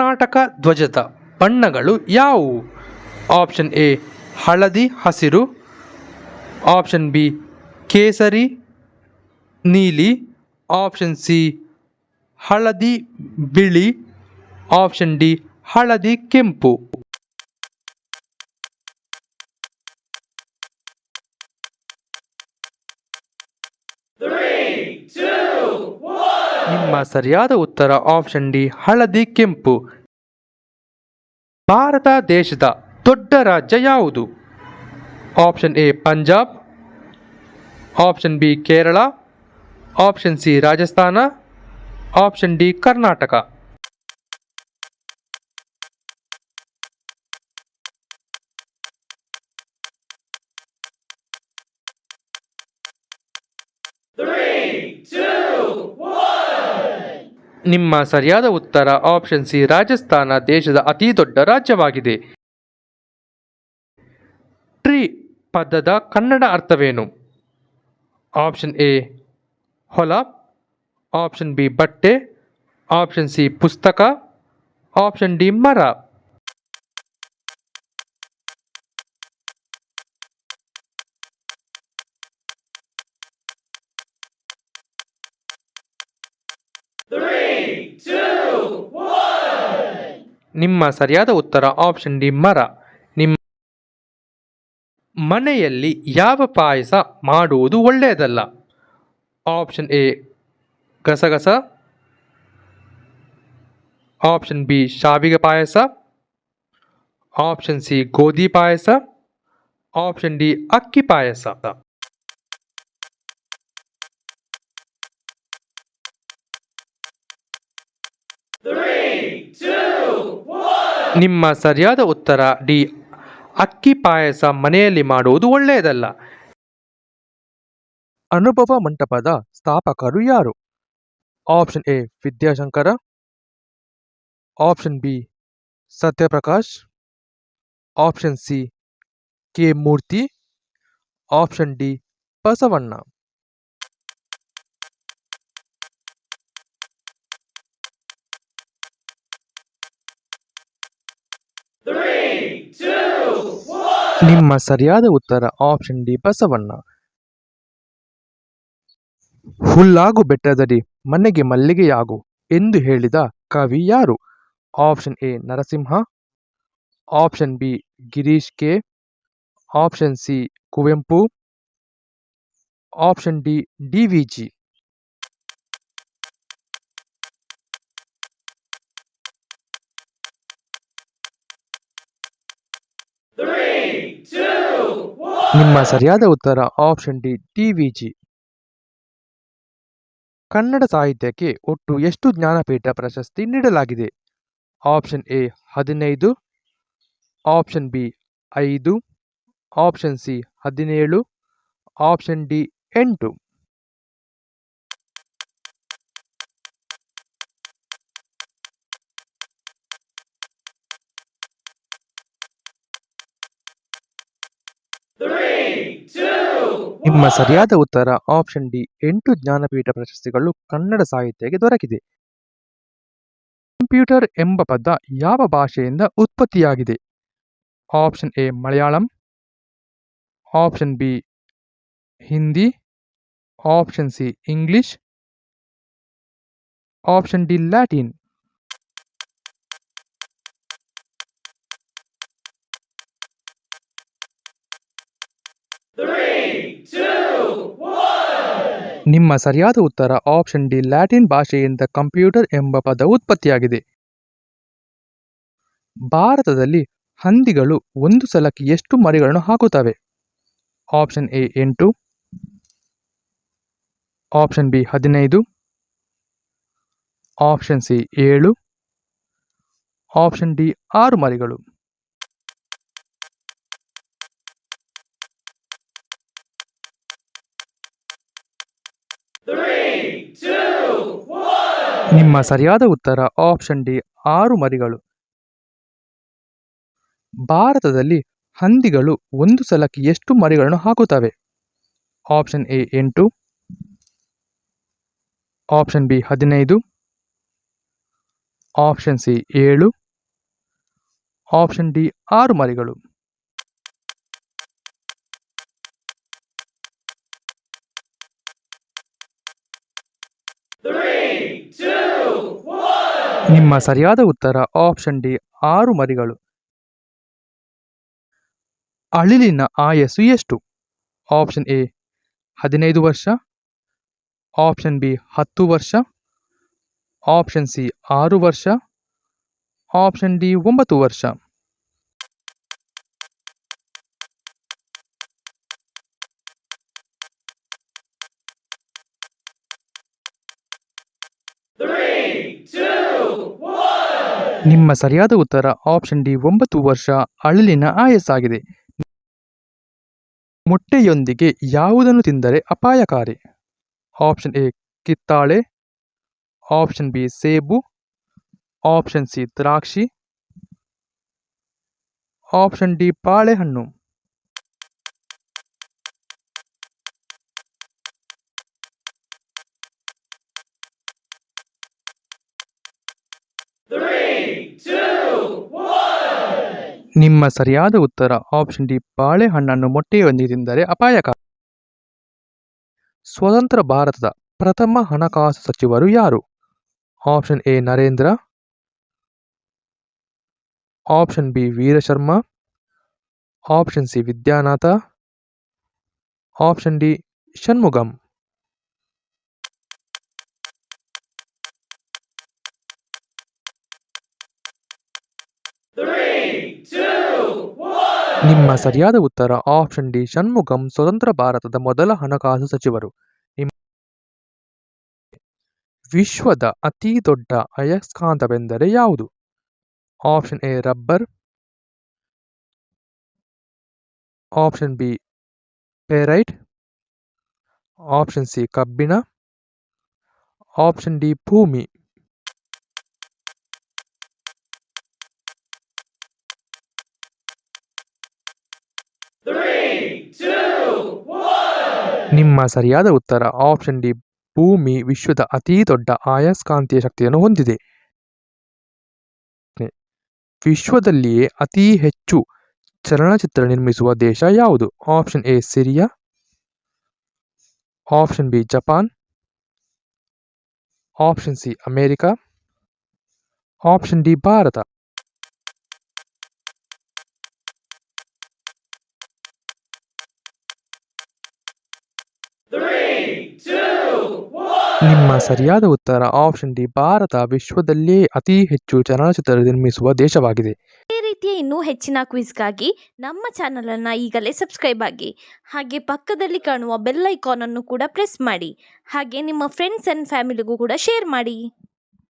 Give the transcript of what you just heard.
ಕರ್ನಾಟಕ ಧ್ವಜದ ಬಣ್ಣಗಳು ಯಾವುವು? ಆಪ್ಷನ್ ಎ, ಹಳದಿ, ಹಸಿರು. ಆಪ್ಷನ್ ಬಿ, ಕೇಸರಿ, ನೀಲಿ. ಆಪ್ಷನ್ ಸಿ, ಹಳದಿ, ಬಿಳಿ. ಆಪ್ಷನ್ ಡಿ, ಹಳದಿ, ಕೆಂಪು. ನಿಮ್ಮ ಸರಿಯಾದ ಉತ್ತರ ಆಪ್ಷನ್ ಡಿ, ಹಳದಿ ಕೆಂಪು. ಭಾರತ ದೇಶದ ದೊಡ್ಡ ರಾಜ್ಯ ಯಾವುದು? Option A, Punjab. Option B, Kerala. Option C, Rajasthan. Option D, Karnataka. ನಿಮ್ಮ ಸರಿಯಾದ ಉತ್ತರ ಆಪ್ಷನ್ ಸಿ ರಾಜಸ್ಥಾನ ದೇಶದ ಅತಿ ದೊಡ್ಡ ರಾಜ್ಯವಾಗಿದೆ. ಟ್ರೀ ಪದದ ಕನ್ನಡ ಅರ್ಥವೇನು? ಆಪ್ಷನ್ ಎ ಹೊಲ ಆಪ್ಷನ್ ಬಿ ಬಟ್ಟೆ ಆಪ್ಷನ್ ಸಿ ಪುಸ್ತಕ ಆಪ್ಷನ್ ಡಿ ಮರ. ನಿಮ್ಮ ಸರಿಯಾದ ಉತ್ತರ ಆಪ್ಷನ್ ಡಿ, ಮರ. ನಿಮ್ಮ ಮನೆಯಲ್ಲಿ ಯಾವ ಪಾಯಸ ಮಾಡುವುದು ಒಳ್ಳೆಯದಲ್ಲ? ಆಪ್ಷನ್ ಎ, ಗಸಗಸ. ಆಪ್ಷನ್ ಬಿ, ಶಾವಿಗೆ ಪಾಯಸ. ಆಪ್ಷನ್ ಸಿ, ಗೋಧಿ ಪಾಯಸ. ಆಪ್ಷನ್ ಡಿ, ಅಕ್ಕಿ ಪಾಯಸ. ನಿಮ್ಮ ಸರಿಯಾದ ಉತ್ತರ ಡಿ. ಅಕ್ಕಿ ಪಾಯಸ ಮನೆಯಲ್ಲಿ ಮಾಡುವುದು ಒಳ್ಳೆಯದಲ್ಲ. ಅನುಭವ ಮಂಟಪದ ಸ್ಥಾಪಕರು ಯಾರು? Option A, Vidyashankar. Option B, Satyaprakash. Option C, K Murthy. Option D, Basavanna. ನಿಮ್ಮ ಸರಿಯಾದ ಉತ್ತರ ಆಪ್ಷನ್ ಡಿ ಬಸವಣ್ಣ. ಹುಲ್ಲಾಗು ಬೆಟ್ಟದಡಿ, ಮನೆಗೆ ಮಲ್ಲಿಗೆಯಾಗು ಎಂದು ಹೇಳಿದ ಕವಿ ಯಾರು? Option A Narasimha option B Girish K option C Kuvempu option D D V ನಿಮ್ಮ ಸರಿಯಾದ ಉತ್ತರ ಆಪ್ಷನ್ ಡಿ ಟಿವಿಜಿ ಕನ್ನಡ ಸಾಹಿತ್ಯಕ್ಕೆ ಒಟ್ಟು ಎಷ್ಟು ಜ್ಞಾನಪೀಠ ಪ್ರಶಸ್ತಿ ನೀಡಲಾಗಿದೆ? ಆಪ್ಷನ್ ಎ ಹದಿನೈದು. ಆಪ್ಷನ್ ಬಿ ಐದು. ಆಪ್ಷನ್ ಸಿ ಹದಿನೇಳು. ಆಪ್ಷನ್ ಡಿ ಎಂಟು. ನಿಮ್ಮ ಸರಿಯಾದ ಉತ್ತರ ಆಪ್ಷನ್ ಡಿ ಎಂಟು ಜ್ಞಾನಪೀಠ ಪ್ರಶಸ್ತಿಗಳು ಕನ್ನಡ ಸಾಹಿತ್ಯಕ್ಕೆ ದೊರಕಿದೆ. ಕಂಪ್ಯೂಟರ್ ಎಂಬ ಪದ ಯಾವ ಭಾಷೆಯಿಂದ ಉತ್ಪತ್ತಿಯಾಗಿದೆ? Option A Malayalam. Option B Hindi. Option C English. Option D Latin. ನಿಮ್ಮ ಸರಿಯಾದ ಉತ್ತರ ಆಪ್ಷನ್ ಡಿ ಲ್ಯಾಟಿನ್ ಭಾಷೆಯಿಂದ ಕಂಪ್ಯೂಟರ್ ಎಂಬ ಪದ ಉತ್ಪತ್ತಿಯಾಗಿದೆ. ಭಾರತದಲ್ಲಿ ಹಂದಿಗಳು ಒಂದು ಸಲಕ್ಕೆ ಎಷ್ಟು ಮರಿಗಳನ್ನು ಹಾಕುತ್ತವೆ? ಆಪ್ಷನ್ ಎ ಎಂಟು. ಆಪ್ಷನ್ ಬಿ ಹದಿನೈದು. ಆಪ್ಷನ್ ಸಿ ಏಳು. ಆಪ್ಷನ್ ಡಿ ಆರು ಮರಿಗಳು. ನಿಮ್ಮ ಸರಿಯಾದ ಉತ್ತರ ಆಪ್ಷನ್ ಡಿ ಆರು ಮರಿಗಳು. ಭಾರತದಲ್ಲಿ ಹಂದಿಗಳು ಒಂದು ಸಲಕ್ಕೆ ಎಷ್ಟು ಮರಿಗಳನ್ನು ಹಾಕುತ್ತವೆ? ಆಪ್ಷನ್ ಎ ಎಂಟು. ಆಪ್ಷನ್ ಬಿ ಹದಿನೈದು. ಆಪ್ಷನ್ ಸಿ ಏಳು. ಆಪ್ಷನ್ ಡಿ ಆರು ಮರಿಗಳು. ನಿಮ್ಮ ಸರಿಯಾದ ಉತ್ತರ ಆಪ್ಷನ್ ಡಿ ಆರು ಮರಿಗಳು. ಅಳಿಲಿನ ಆಯಸ್ಸು ಎಷ್ಟು? ಆಪ್ಷನ್ ಎ ಹದಿನೈದು ವರ್ಷ. ಆಪ್ಷನ್ ಬಿ ಹತ್ತು ವರ್ಷ. ಆಪ್ಷನ್ ಸಿ ಆರು ವರ್ಷ. ಆಪ್ಷನ್ ಡಿ ಒಂಬತ್ತು ವರ್ಷ. ನಿಮ್ಮ ಸರಿಯಾದ ಉತ್ತರ ಆಪ್ಷನ್ ಡಿ ಒಂಬತ್ತು ವರ್ಷ ಅಳಿಲಿನ ಆಯಸ್ಸಾಗಿದೆ. ಮೊಟ್ಟೆಯೊಂದಿಗೆ ಯಾವುದನ್ನು ತಿಂದರೆ ಅಪಾಯಕಾರಿ? ಆಪ್ಷನ್ ಎ ಕಿತ್ತಾಳೆ. ಆಪ್ಷನ್ ಬಿ ಸೇಬು. ಆಪ್ಷನ್ ಸಿ ದ್ರಾಕ್ಷಿ. ಆಪ್ಷನ್ ಡಿ ಬಾಳೆಹಣ್ಣು ನಿಮ್ಮ ಸರಿಯಾದ ಉತ್ತರ ಆಪ್ಷನ್ ಡಿ ಬಾಳೆಹಣ್ಣನ್ನು ಮೊಟ್ಟೆಯೊಂದಿಗೆ ತಿಂದರೆ ಅಪಾಯಕಾರಿ. ಸ್ವತಂತ್ರ ಭಾರತದ ಪ್ರಥಮ ಹಣಕಾಸು ಸಚಿವರು ಯಾರು? Option A Narendra. Option B Veerasharma. Option C Vidyanatha. Option D Shanmugam. ನಿಮ್ಮ ಸರಿಯಾದ ಉತ್ತರ, ಆಪ್ಷನ್ ಡಿ, ಷಣ್ಮುಖಂ, ಸ್ವತಂತ್ರ ಭಾರತದ ಮೊದಲ ಹಣಕಾಸು ಸಚಿವರು. ವಿಶ್ವದ ಅತಿ ದೊಡ್ಡ ಅಯಸ್ಕಾಂತವೆಂದರೆ ಯಾವುದು? Option A, rubber. Option B, pyrite. Option C, ಕಬ್ಬಿಣ. ಆಪ್ಷನ್ ಡಿ, ಭೂಮಿ. ಸರಿಯಾದ ಉತ್ತರ ಆಪ್ಷನ್ ಡಿ, ಭೂಮಿ ವಿಶ್ವದ ಅತಿ ದೊಡ್ಡ ಆಯಸ್ಕಾಂತೀಯ ಶಕ್ತಿಯನ್ನು ಹೊಂದಿದೆ. ವಿಶ್ವದಲ್ಲಿಯೇ ಅತಿ ಹೆಚ್ಚು ಚಲನಚಿತ್ರ ನಿರ್ಮಿಸುವ ದೇಶ ಯಾವುದು? Option A, Syria. Option B, Japan. Option C, America. Option D, Bharat. ನಿಮ್ಮ ಸರಿಯಾದ ಉತ್ತರ ಆಪ್ಷನ್ ಡಿ, ಭಾರತ ವಿಶ್ವದಲ್ಲೇ ಅತಿ ಹೆಚ್ಚು ಚಲನಚಿತ್ರ ನಿರ್ಮಿಸುವ ದೇಶವಾಗಿದೆ. ಈ ರೀತಿಯ ಇನ್ನೂ ಹೆಚ್ಚಿನ ಕ್ವಿಜ್ಗಾಗಿ ನಮ್ಮ ಚಾನಲನ್ನು ಈಗಲೇ ಸಬ್ಸ್ಕ್ರೈಬ್ ಆಗಿ, ಹಾಗೆ ಪಕ್ಕದಲ್ಲಿ ಕಾಣುವ ಬೆಲ್ ಐಕಾನನ್ನು ಕೂಡ ಪ್ರೆಸ್ ಮಾಡಿ, ಹಾಗೆ ನಿಮ್ಮ ಫ್ರೆಂಡ್ಸ್ ಆ್ಯಂಡ್ ಫ್ಯಾಮಿಲಿಗೂ ಕೂಡ ಶೇರ್ ಮಾಡಿ.